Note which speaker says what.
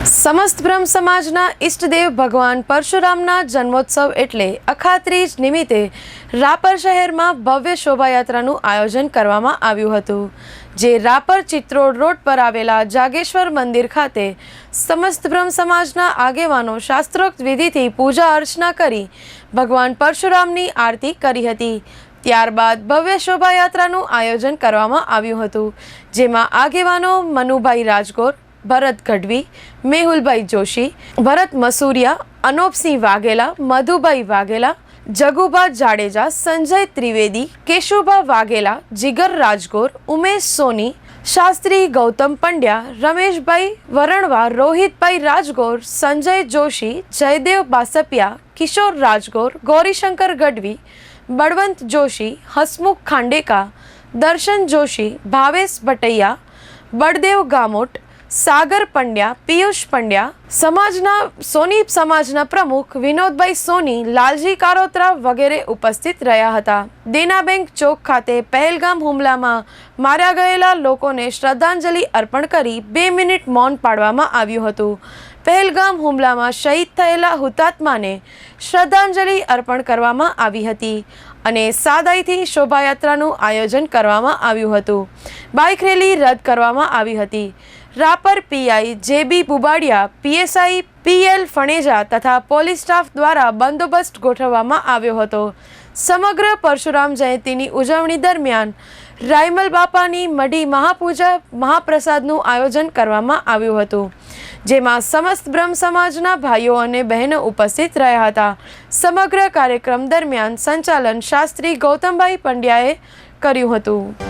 Speaker 1: સમસ્ત બ્રહ્મ સમાજના ઈષ્ટદેવ ભગવાન પરશુરામના જન્મોત્સવ એટલે અખાત્રીજ નિમિત્તે રાપર શહેરમાં ભવ્ય શોભાયાત્રાનું આયોજન કરવામાં આવ્યું હતું, જે રાપર ચિત્રોડ રોડ પર આવેલા જાગેશ્વર મંદિર ખાતે સમસ્ત બ્રહ્મ સમાજના આગેવાનો શાસ્ત્રોક્ત વિધિથી પૂજા અર્ચના કરી ભગવાન પરશુરામની આરતી કરી હતી. ત્યારબાદ ભવ્ય શોભાયાત્રાનું આયોજન કરવામાં આવ્યું હતું, જેમાં આગેવાનો મનુભાઈ રાજગોર ભરત ગઢવી, મેહુલભાઈ જોશી, ભરત મસુરિયા, અનોપસિંહ વાઘેલા, મધુભાઈ વાઘેલા, જગુભા જાડેજા, સંજય ત્રિવેદી, કેશુભા વાઘેલા, જીગર રાજગોર, ઉમેશ સોની, શાસ્ત્રી ગૌતમ પંડ્યા, રમેશભાઈ વરણવા, રોહિતભાઈ રાજગોર, સંજય જોશી, જયદેવ બાસપિયા, કિશોર રાજગોર, ગૌરીશંકર ગઢવી, બળવંત જોશી, હસમુખ ખાંડેકા, દર્શન જોશી, ભાવેશ ભટૈયા, બળદેવ ગામોટ સાગર પંડ્યા, પિયુષ પંડ્યા, સમાજના, સોની સમાજના પ્રમુખ વિનોદભાઈ સોની, લાલજી કારોત્રા વગેરે ઉપસ્થિત રહ્યા હતા. દેના બેંક ચોક ખાતે પહેલગામ હુમલામાં માર્યા ગયેલા લોકોને શ્રદ્ધાંજલિ અર્પણ કરી બે મિનિટ મૌન પાડવામાં આવ્યું હતું. પહેલગામ હુમલામાં શહીદ થયેલા હુતાત્માને શ્રદ્ધાંજલિ અર્પણ કરવામાં આવી હતી અને સાદાઈથી શોભાયાત્રાનું આયોજન કરવામાં આવ્યું હતું. બાઇક રેલી રદ કરવામાં આવી હતી. Rapar PI J B Bubadiya PSI P L Phaneja તથા પોલીસ સ્ટાફ દ્વારા બંદોબસ્ત ગોઠવવામાં આવ્યો હતો. સમગ્ર પરશુરામ જયંતીની ઉજવણી દરમિયાન રાયમલ બાપાની મઢી મહાપૂજા મહાપ્રસાદનું આયોજન કરવામાં આવ્યું હતું, જેમાં સમસ્ત બ્રહ્મ સમાજના ભાઈઓ અને બહેનો ઉપસ્થિત રહ્યા હતા. સમગ્ર કાર્યક્રમ દરમિયાન સંચાલન શાસ્ત્રી ગૌતમભાઈ પંડ્યાએ કર્યું હતું.